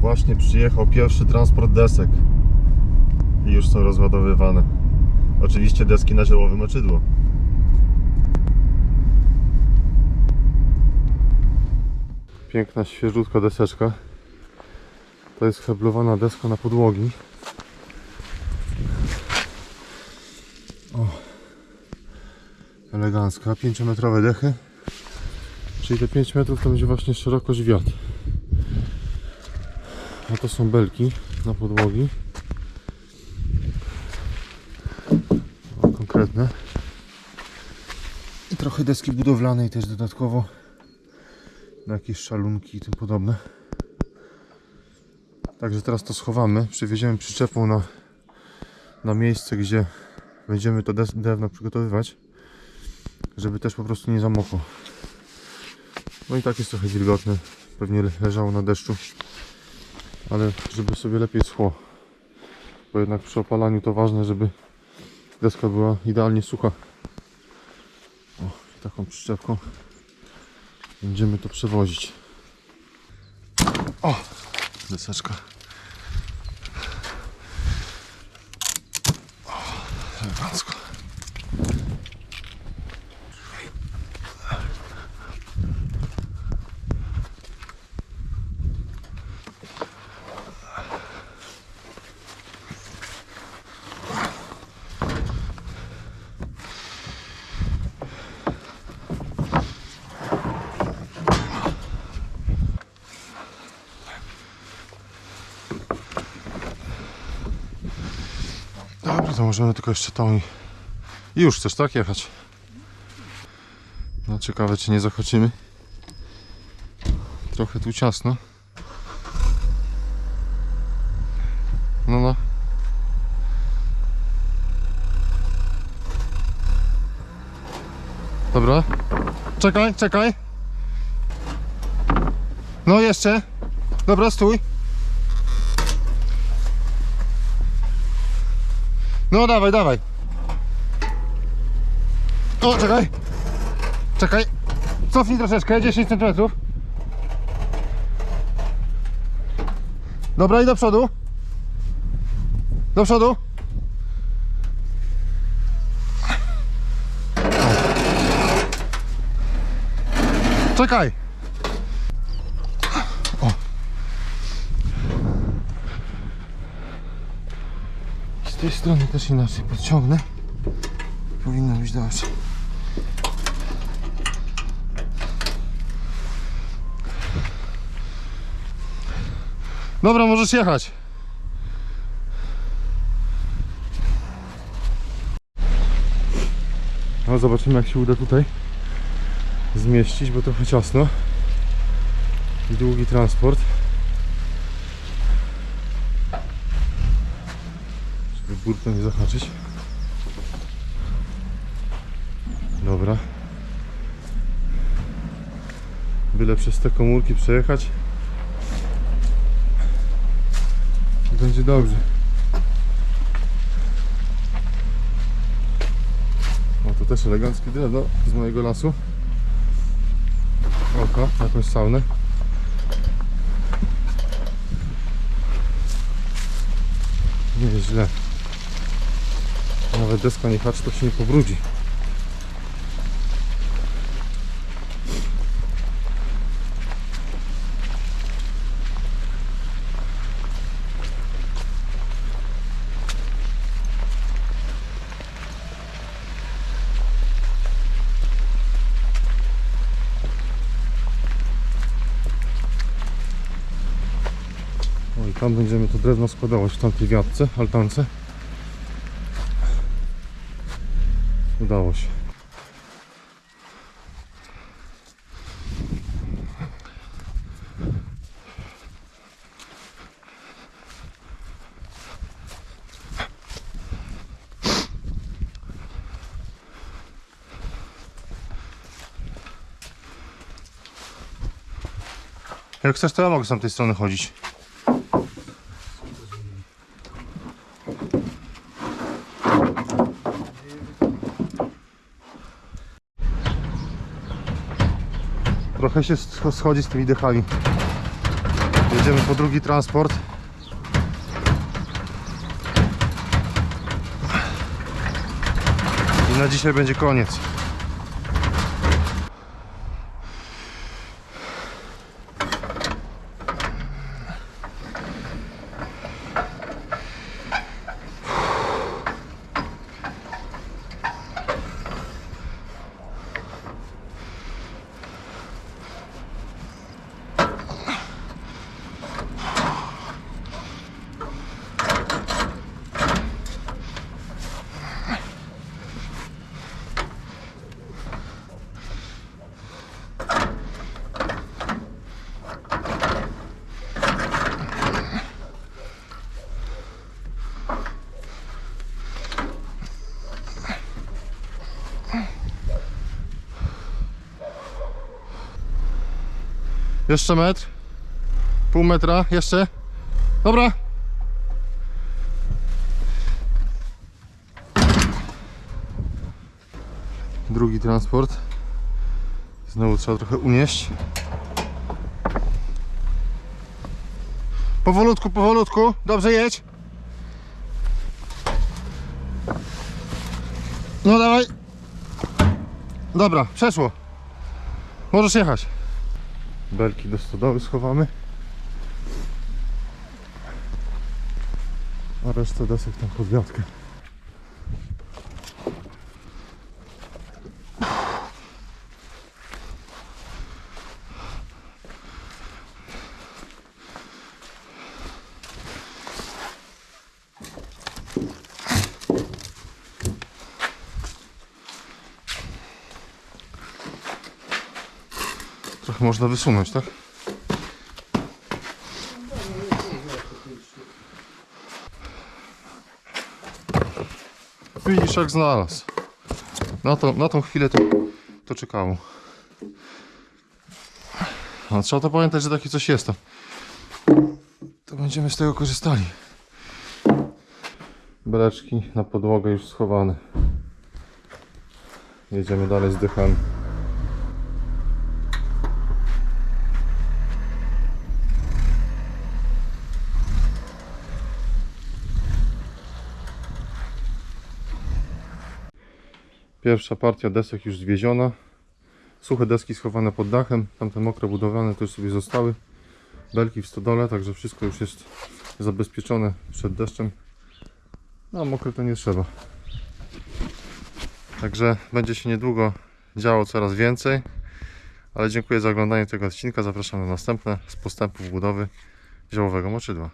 właśnie przyjechał pierwszy transport desek. I już są rozładowywane. Oczywiście deski na ziołowe meczydło. Piękna, świeżutka deseczka. To jest heblowana deska na podłogi. O, elegancka. 5-metrowe dechy. Czyli te 5 metrów to będzie właśnie szerokość wiatr. A to są belki na podłogi. O, konkretne. I trochę deski budowlanej też dodatkowo. Na jakieś szalunki i tym podobne. Także teraz to schowamy. Przywieziemy przyczepą na, na miejsce, gdzie będziemy to drewno przygotowywać. Żeby też po prostu nie zamokło. No i tak jest trochę wilgotne. Pewnie le- leżało na deszczu. Ale żeby sobie lepiej schło. Bo jednak przy opalaniu to ważne, żeby deska była idealnie sucha. O, taką przyczepką będziemy to przewozić. O! Deseczka. O, elegancko. Dobra, to możemy tylko jeszcze tą i... i już chcesz tak jechać? No ciekawe czy nie zachodzimy. Trochę tu ciasno. No no. Dobra. Czekaj, czekaj. No jeszcze. Dobra, stój. No dawaj, dawaj. O, czekaj. Czekaj. Cofnij troszeczkę, 10 cm. Dobra, i do przodu. Do przodu. Czekaj. Tej strony też inaczej podciągnę. Powinno być dobrze. Dobra, możesz jechać. No zobaczymy jak się uda tutaj zmieścić, bo trochę ciasno. I długi transport. Żeby burtę nie zahaczyć. Dobra. Byle przez te komórki przejechać. Będzie dobrze. O, to też eleganckie drewno z mojego lasu. Oko, jakąś saunę. Nie jest źle. Nawet deska nie hacz, to się nie pobrudzi. O i tam będziemy to drewno składować w tamtej wiatce, altance. Udało się. Jak chcesz, to ja mogę z tamtej strony chodzić. Trochę się sch- schodzi z tymi dechami. Jedziemy po drugi transport. I na dzisiaj będzie koniec. Jeszcze metr. Pół metra, jeszcze. Dobra. Drugi transport. Znowu trzeba trochę unieść. Powolutku, powolutku. Dobrze jedź. No dawaj. Dobra, przeszło. Możesz jechać. Belki do stodoły schowamy. A resztę desek tam pod wiatkę. Trochę można wysunąć, tak? Widzisz jak znalazł. Na, to, na tą chwilę to, to czekało. A trzeba to pamiętać, że takie coś jest to. To będziemy z tego korzystali. Beleczki na podłogę już schowane. Jedziemy dalej z dychami. Pierwsza partia desek już zwieziona. Suche deski schowane pod dachem, tamte mokre budowane to już sobie zostały. Belki w stodole, także wszystko już jest zabezpieczone przed deszczem. No, mokre to nie trzeba. Także będzie się niedługo działo coraz więcej. Ale dziękuję za oglądanie tego odcinka. Zapraszam na następne z postępów budowy ziołowego moczydła.